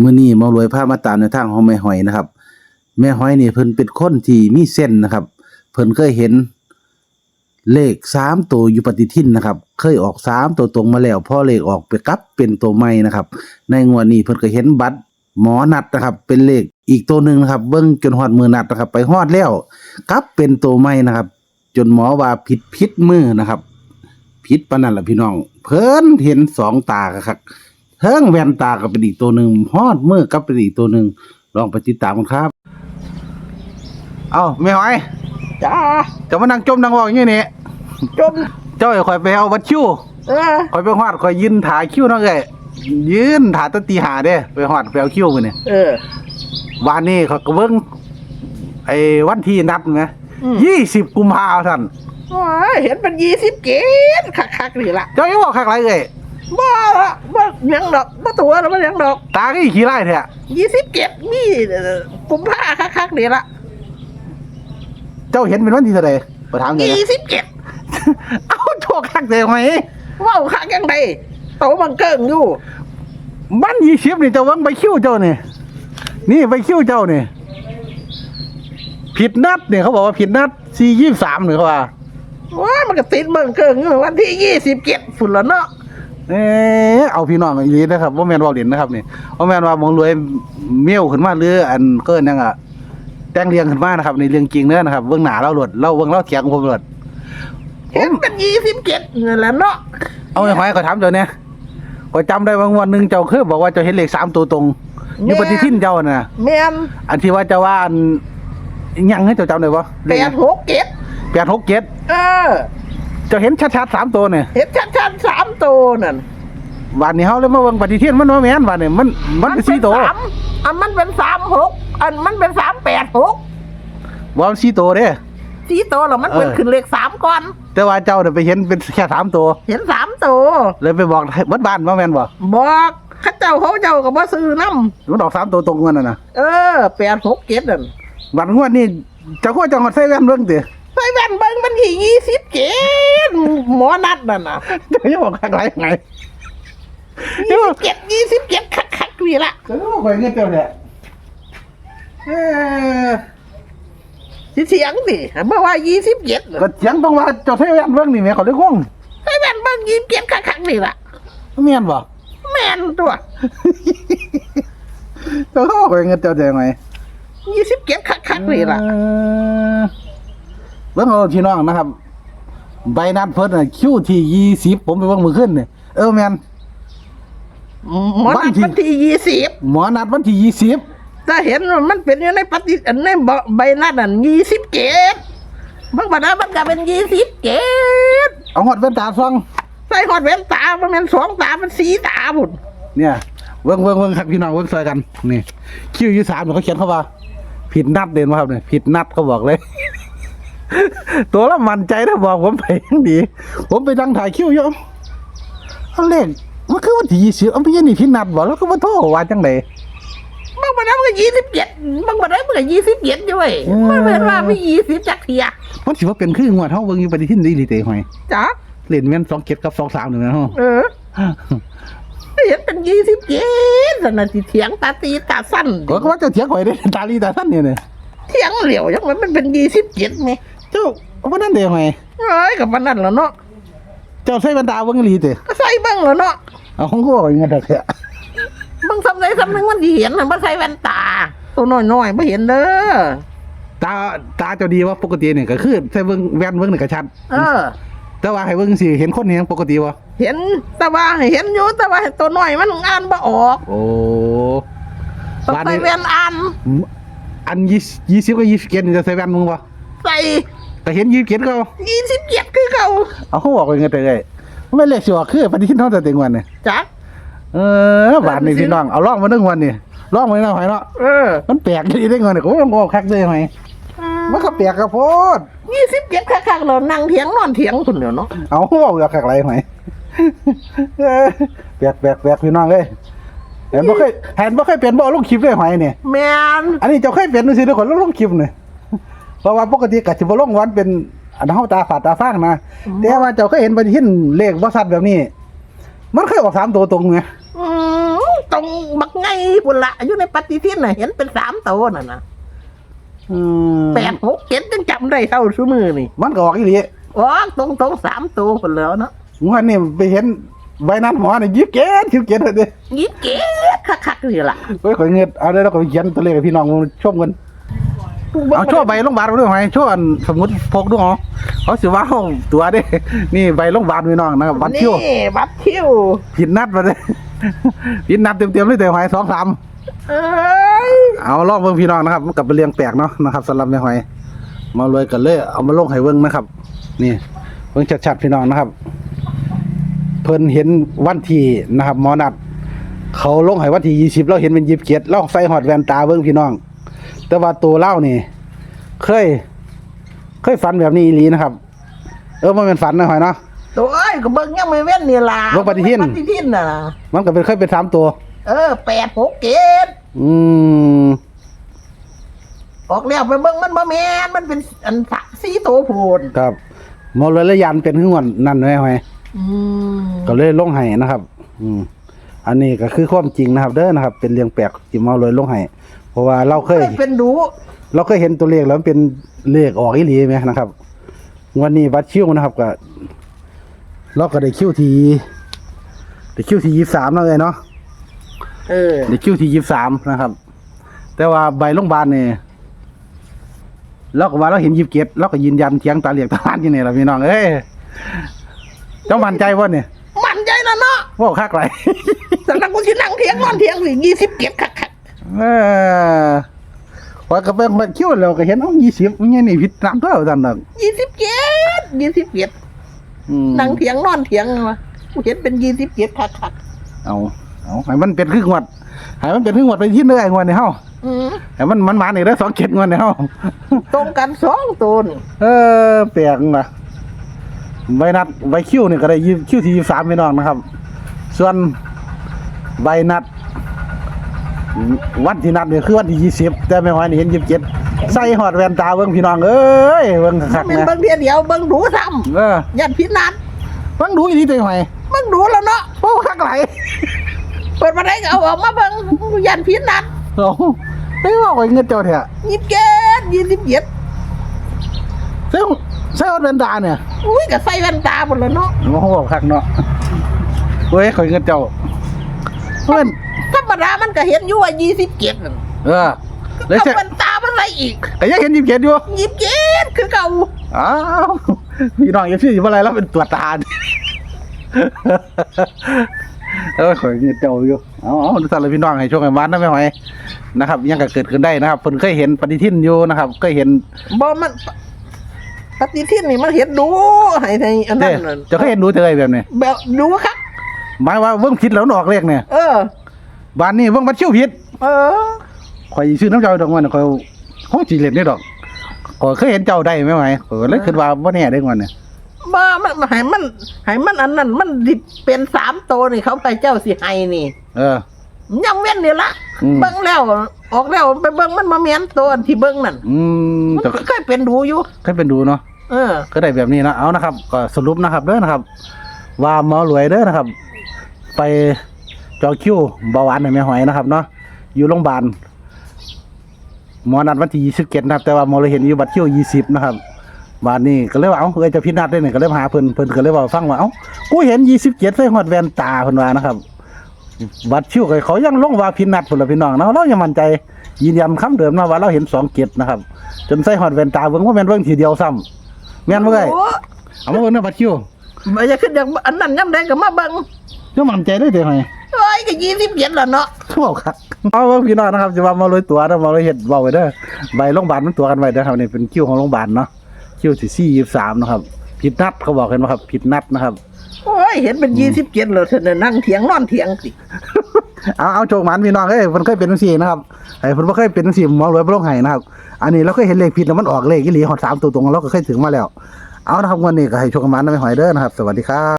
มื้อนี้มารวยพามาตามในทางของแม่หอยนะครับ แม่หอยนี่เพิ่นเป็นคนที่มีเส้นนะครับ เพิ่นเคยเห็นเลขสามตัวอยู่ปฏิทินนะครับ เคยออกสามตัวตรงมาแล้วพอเลขออกไปกลับเป็นตัวใหม่นะครับ ในงวดนี้เพิ่นก็เห็นบัตรหมอนัดนะครับ เป็นเลขอีกตัวหนึ่งนะครับ เบิ่งจนฮอดมือนัดนะครับ ไปฮอดแล้วกลับเป็นตัวใหม่นะครับ จนหมอว่าผิดผิดมือนะครับผิดปนันละพี่น้อง เพิ่นเห็นสองตาครับ ทิงแว่นตาก็เป็นอีกตัวหนึ่งฮอดมือก็เป็นอีกตัวหนึ่งลองไปติดตามกันครับ เอาแม่หอยจ้าจะมานั่งจมนั่งเวอกอย่างนี้นี่จมเจ้าอย่าคอยไปเอาวัดคิวเออคอยไปฮอดคอยยืนถ่ายคิวเนาะเอ้ยยืนถ่ายตั้งตีหาเด้ไปฮอดไปเอาคิวมื้อนี่เออวันนี้เขาก็เบิ่งไอ้วันที่นัดไหมอืมยี่สิบกุมภาพันธ์ท่านโอ้ยเห็นเป็นยี่สิบเกตคักๆนี่ละเจ้ายังบอกคักไรเอ้ย บ่ละบ่หยังดอกบ่ตัวแล้วบ่หยังดอกตาก็อีขี้ไล่แท้ยี่สิบเกตนี่ปุ่มผ้าคักๆนี่ละเจ้าเห็นเป็นวันที่เท่าไหร่ไปถามหน่อยยี่นะสิบเกตเอาโชคคักเด้ไหมว้าวคักยังไงโตมันเกิ่งอยู่มันยี่สิบนี่เจ้าเบิ่งไปคิวเจ้านี่นี่ไปคิวเจ้านี่ผิดนัดเนี่ยเขาบอกว่าผิดนัดสี่ยี่สามเนี่ยเขาว่าว้ามันก็ติดเบิ่งเกิ่งอยู่วันที่ยี่สิบเกตฝุ่นละเนาะ เออเอาพี่น้องอีหลีนะครับว่าแมนว่าเด่นนะครับนี่ว่าแมนว่าหมองรวยเมี่ยวขึ้นมาหรืออันเกินยังอะแต่งเรียงขึ้นมานะครับในเรื่องจริงเด้อนะครับเบื้องหน้าเราหลดเราเบื้องเราเถียงผมหลดเห็นเป็นยี่สิบเกตนี่แหละเนาะเอาไอ้หอยเขาถามเจ้าเนี่ยก็จำได้ว่างวันหนึ่งเจ้าเคยบอกว่าเจ้าเห็นเลขสามตัวตรงอยู่ปฏิทินเจ้าน่ะแม่นอันที่ว่าเจะว่าอันอิหยังให้เจ้าจำได้ปะแปดหกเกตแปดหกเจ็ดเออเจ้าเห็นชัดๆสามตัวเนี่ยเห็นชัดๆสามตัวนั่นวันนี้เขาเลยมาเบิ่งปฏิทินมันว่าแม่นวันนี้มันมันเป็นสี่ตัวสามอันมันเป็นสามหกอันมันเป็นสามแปดหกว่ามันสี่ตัวเด้สี่ตัวแล้วมันเป็นเออขึ้นเลขสามก่อน แต่ว่าเจ้าเนี่ยไปเห็นเป็นแค่สามตัว เห็นสามตัวเลยไปบอกเบัดบ้านว่าแม่นบ่บอกเข้าเจ้าเขาเจ้าก็บ่ซื้อน้มันออกสามตัวตรงกันน่ะนะำเออแปดหกเกตนั่นวันงวดนี้เจ้าก็จังหวัดไส้แว่นเบิ่งติ ใส่แว่นเบิ้งมันที่ยี่สิบเกตหมอนัดนั่นน่ะเจ้าจะบอกข้างไรไงยี่สิบเกตยี่สิบเกตคักๆนี่ละเจ้าจะบอกไปเงินเจ้าเนี่ยเอ้อสิเสียงสิเมื่อว่ายี่สิบเกตก็เสียงต้องว่าเจ้าไส้แว่นเบิ่งนี่แม่เขาเลยงงใส่แว่นเบิ้งยี่สิบเกตคักๆนี่ละแม่นบ่แม่นตัวเจ้าก็บอกไปเงินเจ้าได้ไงยี่สิบเกตคักๆนี่ละ เออเบิ่งเอาพี่น้องนะครับ ใบนัดเพิ่นน่ะคิวที่20ผมไปเบิ่งมื้อขึ้นนี่เออแม่นหมอนัดวันที่ วันที่ยี่สิบหมอนัดวันที่20ถ้าเห็นว่ามันเป็นอยู่ในปฏิอันในใบหน้านั่นยี่สิบเกตบางบัดนั้นมันก็เป็นยี่สิบเกตเอาฮอดแว่นตาฟังใส่หอดแว่นตามันเป็นสองตาเป็นสีตาบุญเนี่ยเบิ่งเบิ่งเบิ่งครับพี่น้องเบิ่งซอยกันนี่คิวยี่สามเขาเขียนเข้าว่า ผิดนัดเด่นมาครับเนี่ยผิดนัดเขาบอกเลย ตัวละมันใจนะบอกผมไปยังดี ผมไปดังถ่ายคิวอยู่เอาเลขมันคือวันที่ยี่สิบเอาไปยันนี่ผิดนัดบอกแล้วก็มาโทษว่าจังไดบางบัดนั้นมันก็ยี่สิบเจ็ดบางบัดนั้นมันก็ยี่สิบเจ็ดด้วยอืมมันเป็นว่าไม่ยี่สิบจักเทียมันถือว่าเป็นคืองวดเฮาเบิ่งอยู่ปฏิทินดีหลีเตะหอยจ้ะเล่นแม่น2เก็ดกับ2 3นี่นะเฮาเออเห็นเป็นยี่สิบเจ็ดสนั่นสิเถียงตาตีตาสั้นก็ก็ว่าเจะเถียงข่อยได้ตาลีตาสั้นเนี่ยเนี่ยเถียงเหลียวยังมันเป็นยี่สิบเจ็ดไง เจ้าว่านั่นเด้หอยเอ้ยกับมันนั่นแหละเนาะเจ้าใส่แว่นตาเบิ่งอีหลีเตะก็ใส่เบ้างแล้วเนาะเอาของกูบอกอย่างนั้นเถอะบางสำเร็จสำนึงมันสิเห็นมันบ่ใส่แว่นตา ตัวน้อยๆไม่เห็นเด้อตาตาเจะดีว่าปกติเนี่ยก็คือใส่เบิ่งแว่นเบิ่งนี่ก็ชัดเออ แต่ว่าให้เบิ่งสิเห็นคนเห็นปกติบ่เห็นแต่ว่าเห็นอยู่แต่ว่าตัวน้อยมันอ่านบ่ออกโอ้ต้องบ้านใส่นี้แว่นอ่านอันยี่ยี่สิบกับยี่สิบเจ็ดนี่จะใส่แว่นมึงบ่ใส่ แต่เห็นยี่สิบเจ็ดก็เอายี่สิบเจ็ดคือเขาเอาเขาบอกว่าไงแต่ไงไม่เลขสิว่าคือปฏิทินเท่าแต่เต็งวันนี่จักเออบ้านนี่พี่น้องเอาล่องมาหนึ่งวันนี่ล่องมาหนึ่งหอยเนาะเออมันแปลกดีได้เงินนี่ก็ต้องบอกคักเลยหอยมันก็แปลกกระโพดยี่สิบเจ็ดคักๆเรานั่งเถียงนอนเถียงคนเดียวเนาะเอาบอกอย่าคักไรหอยเออแปลกแปลกแปลกพี่น้องเอ้ยเห็นบ่เคยเห็นบ่เคยเปลี่ยนบ่เอาลงคลิปเลยหอยนี่แมนอันนี้เจ้าเคยเป็นดูสิทุกคนลงลงคลิปนี่เพ ราะว่าปกติกะสิบ่ลงวันเป็นอันเฮาตาฝาดตาฟางนะแต่ว่าเจ้าเคยเห็นปฏิทินเลขบ่ชัดแบบนี้ มันเคยออกสามตัวตรงไงอืมตรงบักไงพุ่นละอยู่ในปฏิทินน่ะเห็นเป็นสามตัวน่ะนะอืมแปดหกเจ็ดยังจำได้เท่าชั่วมือนี่มันก็ออกอีหลีอ๋อตรงตรงๆสามตัวพุ่นแล้วเนาะวันนี้ไปเห็นใบนัดหมอนี่ยิบเกตยิบเกตเลยเด้ยิบเก็ดคักๆนี่ล่ะเฮ้ยข่อยเงิดเอาได้แล้วก็ไปเขียนตัวเลขให้พี่น้องชมกัน เอาโชว์ใบโรงพยาบาลด้วยไหมโชว์อันสมมุติพกด้วยเหรอเขาสิว่าห้องตัวเด้ นี่ใบโรงพยาบาลพี่น้องนะครับบัตรคิวนี่บัตรคิวผิดนัดมาเลยผิดนัดเต็มๆเลยแต่หอยสองสามเอ้ยเอาลองเบิ่งพี่น้องนะครับมันกลับไปเรียงแปลกเนาะนะครับสำหรับแม่หอย มาเลยกันเลย เอามาลงให้เบิ่งนะครับ นี่เบิ่งชัดๆพี่น้องนะครับ เพิ่นเห็นวันที่นะครับหมอนัดเขาลงให้วันที่ยี่สิบเราเห็นเป็นยี่สิบเจ็ดเราใส่หอดแว่นตาเบิ่งพี่น้อง แต่ว่าตัวเล่านี่ เคย เคยฝันแบบนี้อีหลีนะครับ เออมันเป็นฝันนะหอยเนาะตัวเอ้ยก็เบิ่งยังไม่เว้นนี่ล่ะเบิ่งปฏิทิน ปฏิทินน่ะนะมันก็เป็นเคยเป็นสามตัว เออแปดหกเจ็ดอืมออกแล้วไปเบิ่งมันบ่แม่นมันเป็นอันสะสีโตวโพูนครับหมอเลยละยันเป็นขึ้นวันนั่นเลยหอย อืมก็เลยลงให้นะครับ อืม อันนี้ก็คือความจริงนะครับ เด้อนะครับ เป็นเรื่องแปลกที่เมาเลยลงให้เพ ราะว่าเราเคยเคยเป็นดูเราเคยเห็นตัวเลขแล้วมันเป็นเลขออกอีหลีไหมนะครับ วันนี้วัดคิวนะครับก็เราก็ได้คิวทีได้คิวทียี่สามแล้วเลยเนาะเออได้คิวทียี่สามนะครับ แต่ว่าใบโรงพยาบาลเนี่ยเราก็ว่าเราเห็นยิบเก็ดเราก็ยืนยันเถียงตาเหลียกตาล้านอยู่นี่แหละพี่น้องเอ้ยเจ้ามั่นใจว่าเนี่ยมันใจแล้วเนาะว่าคักไรสำหรับกูสินั่งเถียงนอนเถียงสิยี่สิบเก็บคักเออว่าก็เป็นมันคิ้วแล้วก็เห็นเอายี่สิบนี่นี่ผิดตามตัวท่านดอกยี่สิบเก็บยี่สิบเก็บอืมนั่งเถียงนอนเถียงวะกูเห็นเป็นยี่สิบเก็บคักคักเอาเอาให้มันเป็นครึ่งวัดให้มันเป็นครึ่งวัดไปที่เนื้อไอ้งวดในเฮาๆอืมให้มันมันมานี่ได้อสองเจ็ดงวดในเฮาตรงกันสองตัวนี่เออแปลกว่ะใบนัดใบคิ้วนี่ก็ได้ยี่คิ้วที่ยี่สามพี่น้องนะครับ ส่วนใบนัด วันที่นัดนี่คือวันที่ยี่สิบแต่ไม่หอยนี่เห็นยี่สิบเจ็ดใส่หอดแว่นตาเบิ่งพี่น้องเอ้ยเบิ่งคักมันๆนะเบิ่งเดียวเดียวเบิ่งดูซ้เออำยันพินัดเบิ่งดูอีหลีตัวหอยเบิ่งดูแล้วเนาะโอ้คักไหลเปิดมาได้ก็เอาออกมาเบิ่งยันพินัดโอ้ไม่ว่าไว้เงินเจ้าเถอะยี่สิบเก็บยี่สิบเก็บซึ่งใส่อดแว่นตาเนี่ยอุ้ยก็ใส่แว่นตาหมดแล้วเนาะโอ้โหคักเนาะเว้ยข่อยเงินเจ้าเพื่อน ธรรมดามันก็เห็นอยู่ว่ายี่สิบเก็บนั่นเออเลยเอาใช่แว่นตามันอะไรอีกก็ยังเห็นยิบเกียรอยู่ยี่สิบเก็บคือเก่าอ้าวพี่น้องยังชื่ออยู่อะไรแล้วเป็นตัวตาเออข่อยเงินเจ้าอยู่เอาเอาดูสั่นเลยพี่น้องให้โชคให้มันนะไม่ไหวนะครับ ยังก็เกิดขึ้นได้นะครับเพิ่นเคยเห็นปฏิทินอยู่นะครับเคยเห็นบ่มันปฏิทินนี่มันเห็นดูให้ในอันนั้เด้นน่ะจะเคยเห็นดูเจอแบบนี้แบบดูครับหมายว่าเบิ่งผิดแล้วมันออกเลขเนี่ยเออ บ้านนี้เบิ่งบัตรคิวผิดเออข่อยซื้อน้ำเจ้าดอกมันข่อยห้องจีเล่นได้ดอกข่อยเคยเห็นเจ้าได้ไหมไหมข่อยก็เลยคิดว่าบ่แน่ได้งวันเนี่ยบ่มันให้มันให้มันอันนั้นมันดิเป็นสามตัวนี่เขาไปเจ้าสิให้นี่ เออ ยังเว้นนี่ละอืม เบิ่งแล้ว ออกแล้วไปเบิ่งมันมาเมียนตัวที่เบิ่งนั่นอืมมันจะเคยเป็นดูอยู่ เคยเป็นดูเนาะ เออ ก็ได้แบบนี้นะเอานะครับ ก็สรุปนะครับเด้อนะครับ ว่าหมอรวยเด้อนะครับ ไป จองคิวเบาหวานให้แม่หอยนะครับเนาะอยู่โรงพยาบาลหมอนัดวันที่ยี่สิบเจ็ดนะครับ แต่ว่าหมอเลยเห็นอยู่บัตรคิวยี่สิบนะครับบานนี้ก็เลยว่าเอ้าเอ้ยจะพินัดได้หนึ่งก็เลยมาหาเพิ่นเพิ่นก็เลยว่าฟังว่าเอ้ากูเห็นยี่สิบเจ็ดใส่หอดแว่นตาเพิ่นว่านะครับบัตรคิวก็เขายังลงว่าพินัดพุ่นละพี่น้องเนาะเรายังมั่นใจยืนยันคำเดิมนะว่าเราเห็นสองเจ็ดนะครับ จนใส่หอดแว่นตาเบิ่งว่าแม่นเบิ่งทีเดียวซ้ำแม่นบ่เอ้ยโอ้เอามาเบิ่งเนื้อบัตรคิวบ่อยากขึ้นจากอันนั้นย่ำใดก็มาเบิ่งก็มั่นใจได้แต่ไง โอ้ยก็ยี่สิบเจ็ดแล้วเนาะเขาบอกครับเอาเบิ่งพี่น้องนะครับจะว่ามาเลยตัวนะมาเลยเฮ็ดเว้าไว้เด้อใบโรงพยาบาลมันตัวกันไว้เด้อครับนี่เป็นคิวของโรงพยาบาลเนาะคิวที่43นะครับผิดนัดเขาบอกกันว่าครับผิดนัดนะครับโอ้ยเห็นเป็นยี่สิบเจ็ดเลยเธอน่ะนั่งเถียงนอนเถียงสิเอาเอาโจกหมันพี่น้องเอ้ยเพิ่นเคยเป็นจังซี่นะครับไอ้เพิ่นบ่เคยเป็นจังซี่หมอรวยบ่ลงให้นะครับ อันนี้เราเคยเห็นเลขผิดแล้วมันออกเลขอีหลีฮอดสามตัวตรงเราก็เคยถึงมาแล้ว เอานะครับวันนี้ก็ให้โชคกันมันนะไม่หอยเด้อนะครับ สวัสดีครับ